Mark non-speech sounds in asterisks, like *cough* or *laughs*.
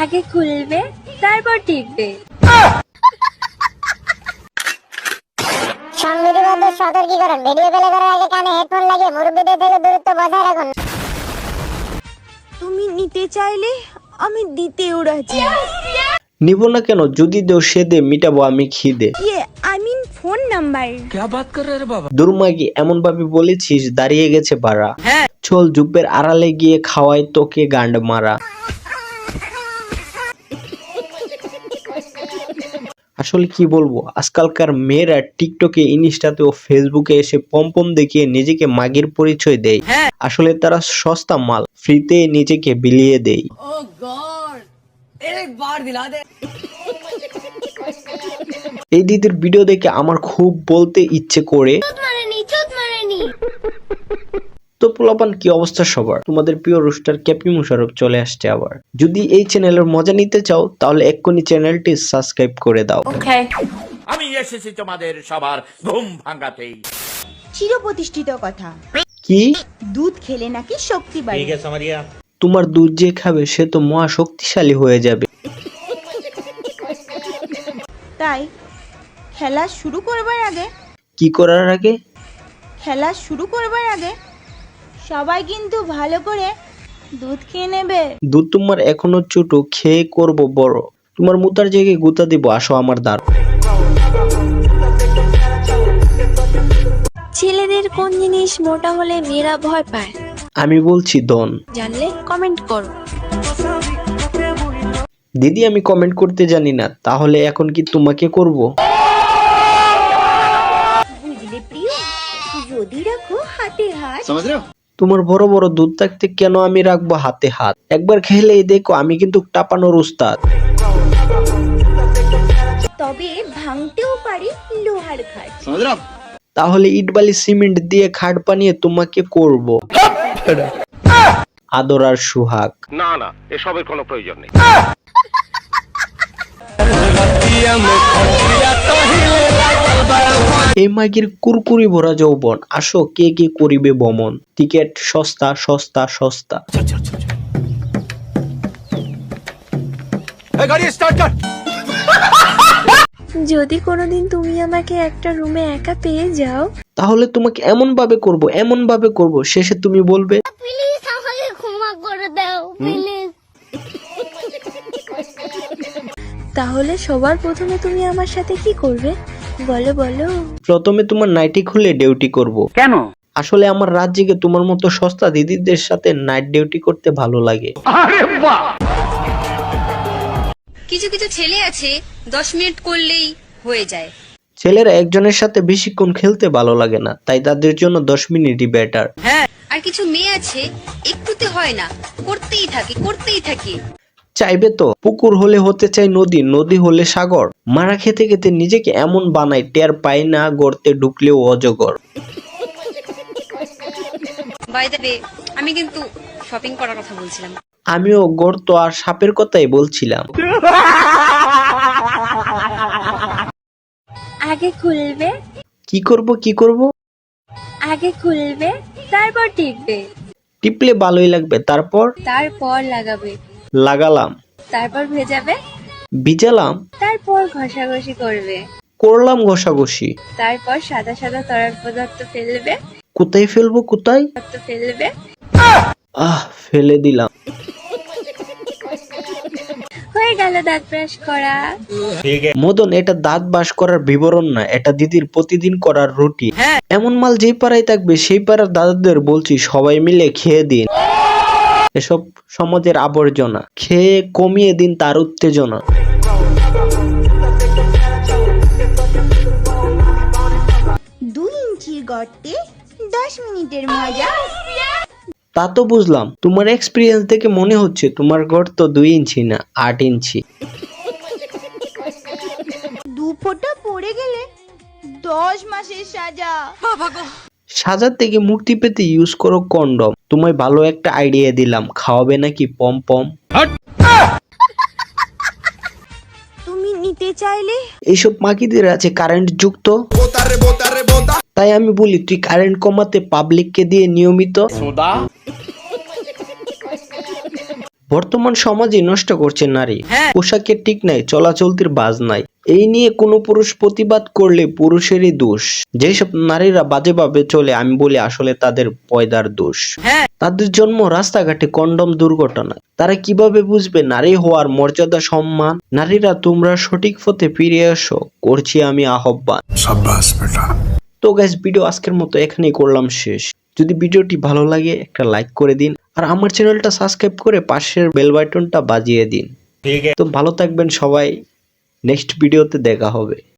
আগে খুলবে তারপর টিপবে। সংবিধিবদ্ধ সতর্কীকরণ ভিডিও প্লে করার আগে কানে হেডফোন লাগিয়ে মুরব্বীদের থেকে দূরত্ব বজায় রাখুন। তুমি নিতে চাইলে আমি দিতেও রাজি। নিব না কেন? যদি দেও সে দে মিটাবো আমি খিদে ইয়ে আই মিন ফোন নাম্বার দুর্মাগি এমন ভাবে বলেছিস? দাঁড়িয়ে গেছে বাড়া। চল জুব্বের আড়ালে গিয়ে খাওয়াই তোকে গান্ড মারা। আসলে কি বলব? আজকালকার মেয়েরা টিকটকে ইনস্টাতে ও ফেসবুকে এসে পম্পম দেখিয়ে নিজেকে মাগির পরিচয় দেয়। আসলে তারা সস্তা মাল ফ্রিতে নিজেকে বিলিয়ে দেয়। এই দিদির ভিডিও দেখে আমার খুব বলতে ইচ্ছে করে। তো পোলাপান কি অবস্থা সবার? তোমাদের প্রিয় রুস্টার ক্যাপি মুশারফ চলে আসছে আবার। যদি এই চ্যানেলের মজা নিতে চাও তাহলে এক্ষুনি চ্যানেলটি সাবস্ক্রাইব করে দাও। আমি এসেছি তোমাদের সবার ঘুম ভাঙাতেই। চিরপ্রতিষ্ঠিত কথা। কি? দুধ খেলে নাকি শক্তি বাড়ে। তোমার দুধ যে খাবে সে তো মহা শক্তিশালী হয়ে যাবে। তাই খেলা শুরু করবার আগে কি করার আগে? খেলা শুরু করবার আগে সবাই কিন্তু ভালো করে দুধ খেয়ে নেবে। দুধ তোমার এখনও ছোট খেয়ে করব বড়। তোমার মুতার জায়গায় গুতা দিব আসো আমার দ্বার। ছেলেদের কোন জিনিস মোটা হলে মেয়েরা ভয় পায়? আমি বলছি দন জানলে কমেন্ট করো। দিদি আমি কমেন্ট করতে জানি না তাহলে এখন কি তোমাকে করব? বুঝলে প্রিয়? যদি রাখো হাতে হাত। তোমার বড় বড় দুধ থাকতে কেন আমি রাখব হাতে হাত? একবার খেলেই দেখো আমি কিন্তু টাপানোর উস্তাদ। তবে ভাঙতেও পারি লোহার ঘাট। তাহলে ইটবালি সিমেন্ট দিয়ে খাট বানিয়ে তোমাকে করব। আদর আর সুহাগ। না না এসবের কোনো প্রয়োজন নেই। *laughs* এই মাগির কুরকুরি ভরা যৌবন আসো কে কে করিবে বমন। টিকেট সস্তা সস্তা সস্তা। গাড়ি স্টার্ট কর। যদি কোনোদিন তুমি আমাকে একটা রুমে একা পেয়ে যাও। তাহলে তোমাকে এমন ভাবে করব এমন ভাবে করব শেষে তুমি বলবে প্লিজ আমাকে ক্ষমা করে দাও প্লিজ তাহলে সবার প্রথমে তুমি আমার সাথে কি করবে? বলো বলো। প্রথমে তোমার নাইটি খুলে ডিউটি করব। কেন? আসলে আমার রাত জেগে তোমার মতো সস্তা দিদিদের সাথে নাইট ডিউটি করতে ভালো লাগে। কিছু কিছু ছেলে আছে দশ মিনিট করলেই হয়ে যায়। ছেলেরা একজনের সাথে বেশিক্ষণ খেলতে ভালো লাগে না তাই তাদের জন্য দশ মিনিটই বেটার হ্যাঁ আর কিছু মেয়ে আছে একটুতে হয় না করতেই থাকে করতেই থাকে। চাইবে তো? পুকুর হলে হতে চাই নদী নদী হলে সাগর। মারা খেতে খেতে নিজেকে এমন বানাই টের পাই না গর্তে ঢুকলেও অজগর। আমি কিন্তু শপিং করার কথা বলছিলাম। আমিও গর্ত আর সাপের কথাই বলছিলাম। আগে খুলবে। কি করব কি করব? আগে খুলবে তারপর টিপবে। টিপলে ভালোই লাগবে তারপর? তারপর লাগাবে। লাগালাম। তারপর ভেজাবে? ভিজালাম। তারপর ঘষাঘষি করবে। করলাম ঘষাঘষি। তারপর সাদা সাদা তরল পদার্থ ফেলবে। কোথায় ফেলব কোথায়? পদার্থ ফেলবে। আহ ফেলে দিলাম। হয়ে গেল দাঁত ব্রাশ করা। মদন এটা দাঁত বাস করার বিবরণ না এটা দিদির প্রতিদিন করার রুটি এমন মাল যেই পাড়ায় থাকবে সেই পাড়ার দাদাদের বলছি সবাই মিলে খেয়ে দিন। এসব সমাজের আবর্জনা। খেয়ে কমিয়ে দিন তার উত্তেজনা। দুই ইঞ্চির গর্তে দশ মিনিটের মজা। তা তো বুঝলাম। তোমার এক্সপিরিয়েন্স দেখে মনে হচ্ছে তোমার ঘর তো দুই ইঞ্চি না আট ইঞ্চি। দু ফোঁটা পড়ে গেলে দশ মাসের সাজা। সাজার থেকে মুক্তি পেতে ইউজ করো কন্ডম তোমায় ভালো একটা আইডিয়া দিলাম। খাওয়াবে নাকি পম পম? তুমি নিতে চাইলে? এইসব মাকিদের আছে কারেন্ট যুক্ত। তাই আমি বলি তুই কারেন্ট কমাতে পাবলিককে দিয়ে নিয়মিত। বর্তমান সমাজে নষ্ট করছে নারী। পোশাকের ঠিক নাই চলাচলতির বাজ নাই। এই নিয়ে কোনো পুরুষ প্রতিবাদ করলে পুরুষেরই দোষ। যেসব নারীরা বাজেভাবে চলে আমি বলি আসলে তাদের পয়দার দোষ। তাদের জন্ম রাস্তাঘাটে কন্ডম দুর্ঘটনা। তারা কীভাবে বুঝবে নারী হওয়ার মর্যাদা সম্মান? নারীরা তোমরা সঠিক পথে ফিরে এসো করছি আমি আহ্বান। তো গ্যাস ভিডিও আজকের মতো এখানেই করলাম শেষ। যদি ভিডিওটি ভালো লাগে একটা লাইক করে দিন। আর আমার চ্যানেলটা সাবস্ক্রাইব করে পাশের বেল বাটনটা বাজিয়ে দিন। তো ভালো থাকবেন সবাই। নেক্সট ভিডিওতে দেখা হবে।